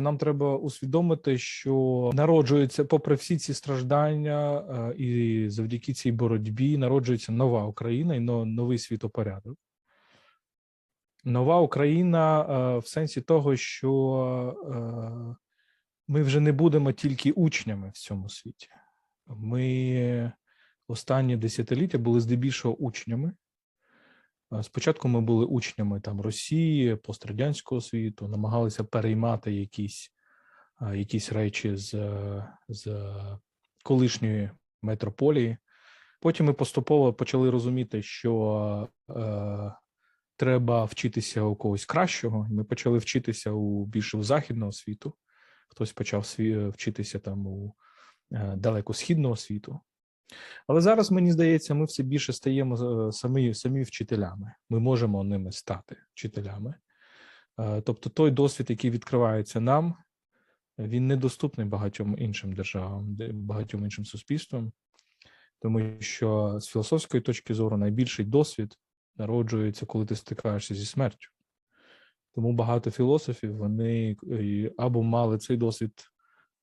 Нам треба усвідомити, що народжується, попри всі ці страждання, е, і завдяки цій боротьбі народжується нова Україна і новий світопорядок. Нова Україна е, в сенсі того, що е, ми вже не будемо тільки учнями в цьому світі. Ми останні десятиліття були здебільшого учнями. Е, Спочатку ми були учнями там Росії, пострадянського світу, намагалися переймати якісь, е, якісь речі з, е, з колишньої метрополії. Потім ми поступово почали розуміти, що е, треба вчитися у когось кращого. Ми почали вчитися у більше у західного світу. Хтось почав сві, вчитися там у е, далекосхідного світу. Але зараз мені здається, ми все більше стаємо е, самі, самі вчителями. Ми можемо ними стати вчителями. Е, Тобто, той досвід, який відкривається нам, він недоступний багатьом іншим державам, багатьом іншим суспільствам, тому що з філософської точки зору найбільший досвід народжується, коли ти стикаєшся зі смертю. Тому багато філософів вони е, або мали цей досвід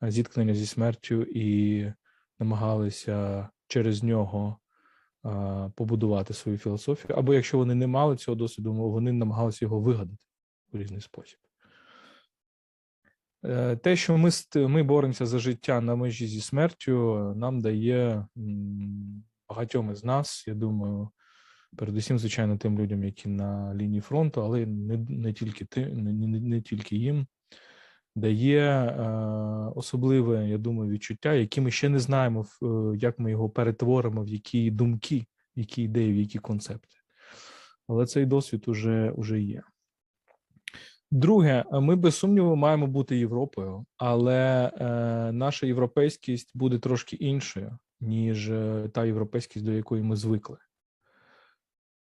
зіткнення зі смертю і намагалися через нього побудувати свою філософію, або якщо вони не мали цього досвіду, вони намагалися його вигадати у різний спосіб. Е, Те, що ми, ми боремося за життя на межі зі смертю, нам дає багатьом із нас, я думаю, передусім, звичайно, тим людям, які на лінії фронту, але не, не тільки ти, не, не, не тільки їм, дає е, особливе, я думаю, відчуття, які ми ще не знаємо, е, як ми його перетворимо в які думки, в які ідеї, в які концепти. Але цей досвід уже, уже є. Друге, е, ми без сумніву маємо бути Європою, але е, наша європейськість буде трошки іншою, ніж та європейськість, до якої ми звикли.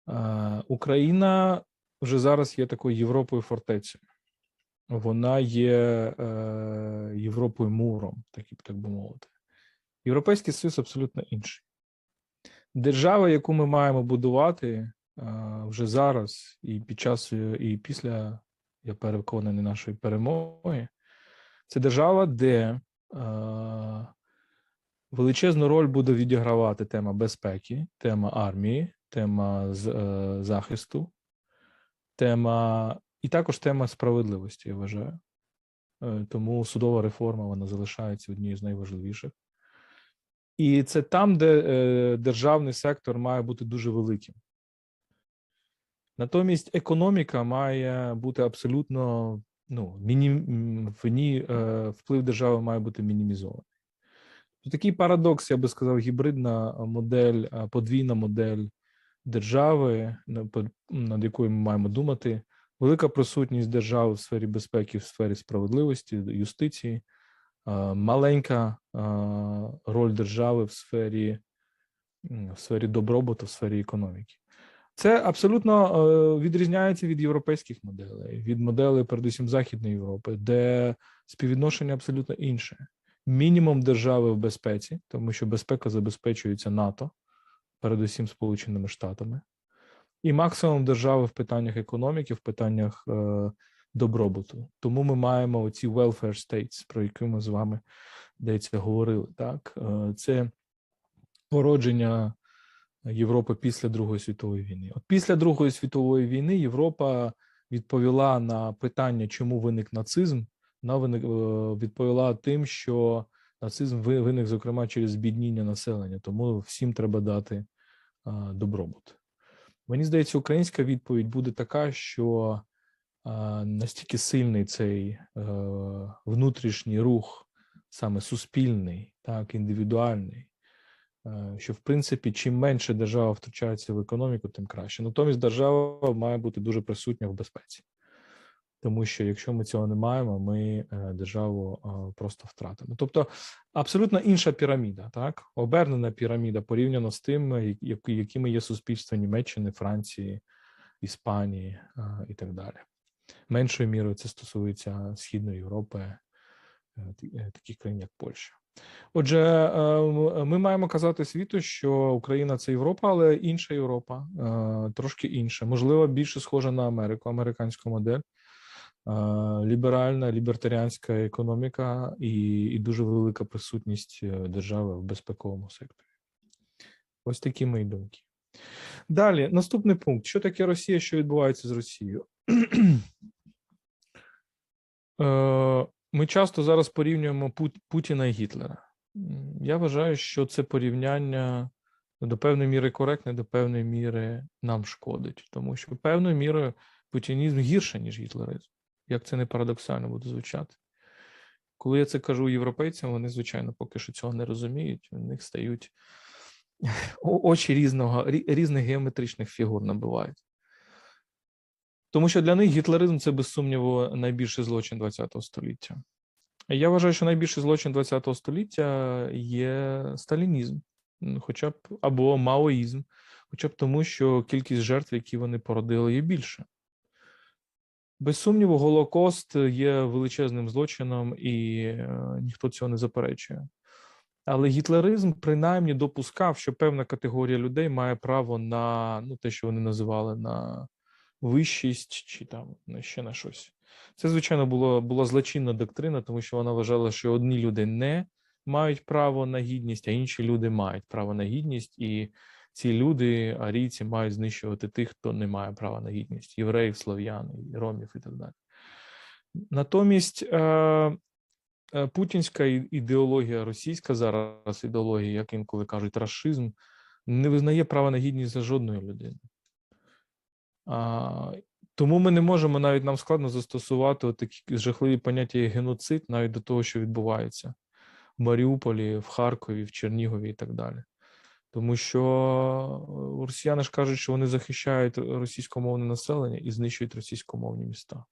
Е, Україна вже зараз є такою Європою фортецею. Вона є е, Європою муром, так, так би мовити. Європейський Союз абсолютно інший. Держава, яку ми маємо будувати е, вже зараз, і під час, е, і після, я переконаний, нашої перемоги, це держава, де е, величезну роль буде відігравати тема безпеки, тема армії, тема з, е, захисту, тема і також тема справедливості, я вважаю. Е, Тому судова реформа вона залишається однією з найважливіших. І це там, де е, державний сектор має бути дуже великим. Натомість економіка має бути абсолютно ну, мінім, в ній е, вплив держави має бути мінімізований. Такий парадокс, я би сказав, гібридна модель, подвійна модель держави, над якою ми маємо думати. Велика присутність держави в сфері безпеки, в сфері справедливості, юстиції, маленька роль держави в сфері, в сфері добробуту, в сфері економіки. Це абсолютно е, відрізняється від європейських моделей, від моделей, передусім Західної Європи, де співвідношення абсолютно інше. Мінімум держави в безпеці, тому що безпека забезпечується НАТО, передусім Сполученими Штатами, і максимум держави в питаннях економіки, в питаннях е, добробуту. Тому ми маємо оці welfare states, про які ми з вами здається говорили. Так, Е, це породження Європи після Другої світової війни. От після Другої світової війни Європа відповіла на питання, чому виник нацизм. Вона виник, е, відповіла тим, що нацизм виник, зокрема, через збідніння населення, тому всім треба дати е, добробут. Мені здається, українська відповідь буде така, що е, настільки сильний цей е, внутрішній рух, саме суспільний, так, індивідуальний, е, що в принципі, чим менше держава втручається в економіку, тим краще. Натомість держава має бути дуже присутня в безпеці. Тому що якщо ми цього не маємо, ми е, державу е, просто втратимо. Тобто абсолютно інша піраміда, так обернена піраміда порівняно з тим, е, якими є суспільства Німеччини, Франції, Іспанії і так далі. Меншою мірою це стосується Східної Європи, таких країн, як Польща. Отже, ми маємо казати світу, що Україна це Європа, але інша Європа, трошки інша, можливо, більше схожа на Америку, американську модель. Ліберальна, лібертаріанська економіка і, і дуже велика присутність е, держави в безпековому секторі. Ось такі мої думки. Далі, наступний пункт: що таке Росія, що відбувається з Росією? Е, Ми часто зараз порівнюємо Пут- Путіна і Гітлера. Я вважаю, що це порівняння до певної міри коректне, до певної міри нам шкодить, тому що певною мірою путінізм гірше, ніж гітлеризм. Як це не парадоксально буде звучати. Коли я це кажу європейцям, вони, звичайно, поки що цього не розуміють. У них стають очі різного, різних геометричних фігур набивають. Тому що для них гітлеризм це, без сумніву, найбільший злочин ХХ століття. Я вважаю, що найбільший злочин ХХ століття є сталінізм, хоча б або маоїзм, хоча б тому, що кількість жертв, які вони породили, є більше. Без сумніву, Голокост є величезним злочином, і е, ніхто цього не заперечує. Але гітлеризм принаймні допускав, що певна категорія людей має право на ну, те, що вони називали на вищість чи там ще на щось. Це, звичайно, було, була злочинна доктрина, тому що вона вважала, що одні люди не мають право на гідність, а інші люди мають право на гідність, і ці люди, арійці, мають знищувати тих, хто не має права на гідність: євреїв, слов'ян, ромів і так далі. Натомість е, е, путінська ідеологія, російська зараз ідеологія, як інколи кажуть, рашизм, не визнає права на гідність за жодної людини. Тому ми не можемо навіть нам складно застосувати такі жахливі поняття, як геноцид, навіть до того, що відбувається в Маріуполі, в Харкові, в Чернігові і так далі. Тому що е, росіяни ж кажуть, що вони захищають російськомовне населення і знищують російськомовні міста.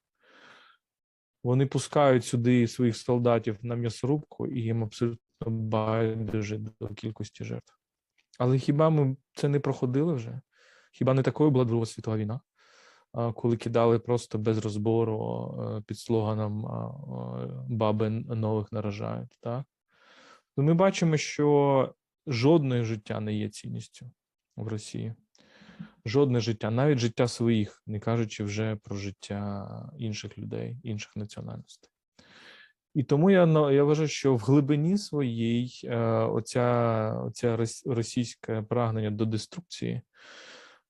Вони пускають сюди своїх солдатів на м'ясорубку, і їм абсолютно байдуже до кількості жертв. Але хіба ми це не проходили вже? Хіба не такою була Друга світова війна, коли кидали просто без розбору е, під слоганом баби нових наражають? Так? Ми бачимо, що жодне життя не є цінністю в Росії. Жодне життя, навіть життя своїх, не кажучи вже про життя інших людей, інших національностей. І тому я, я вважаю, що в глибині своїй е, оця, оця російське прагнення до деструкції е,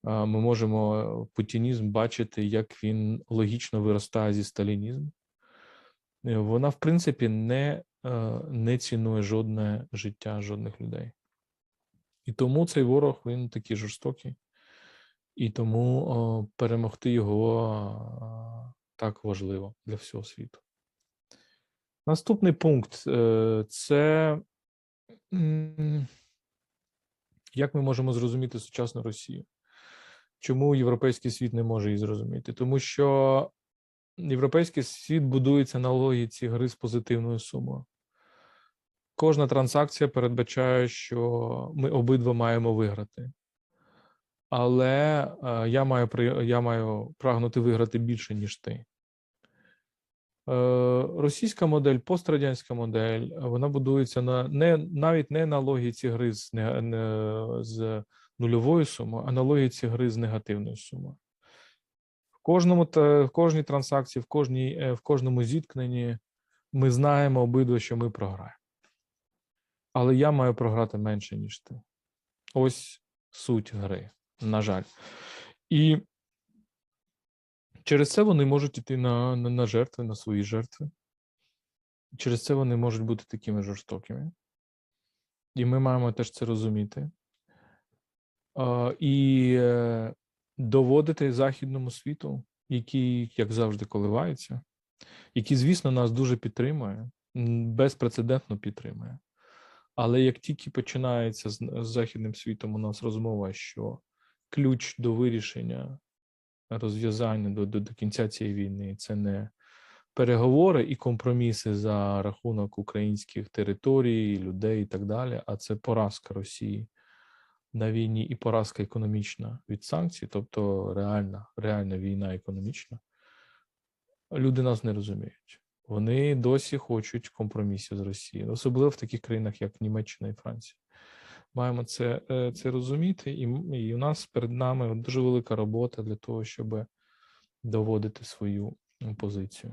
ми можемо путінізм бачити, як він логічно виростає зі сталінізму. Е, Вона, в принципі, не, не цінує жодне життя жодних людей. І тому цей ворог він такий жорстокий, і тому о, перемогти його а, так важливо для всього світу. Наступний пункт е, це як ми можемо зрозуміти сучасну Росію? Чому європейський світ не може її зрозуміти? Тому що європейський світ будується на логіці гри з позитивною сумою. Кожна транзакція передбачає, що ми обидва маємо виграти. Але е, я маю я маю прагнути виграти більше, ніж ти. Е, Російська модель, пострадянська модель, вона будується на не навіть не на логіці гри з, не, з нульовою сумою, а на логіці гри з негативною сумою. В кожному в кожній транзакції, в кожній, е, в кожному зіткненні ми знаємо обидва, що ми програємо. Але я маю програти менше, ніж ти. Ось суть гри, на жаль. І через це вони можуть іти на, на, на жертви, на свої жертви. Через це вони можуть бути такими жорстокими. І ми маємо теж це розуміти. І е, доводити західному світу, який, як завжди, коливається, який, звісно, нас дуже підтримує, безпрецедентно підтримує. Але як тільки починається з, з західним світом у нас розмова, що ключ до вирішення розв'язання до, до, до кінця цієї війни це не переговори і компроміси за рахунок українських територій, людей і так далі, а це поразка Росії на війні і поразка економічна від санкцій, тобто реальна, реальна війна економічна. Люди нас не розуміють. Вони досі хочуть компромісів з Росією, особливо в таких країнах, як Німеччина і Франція. Маємо це, е, це розуміти, і, і у нас перед нами дуже велика робота для того, щоб доводити свою позицію.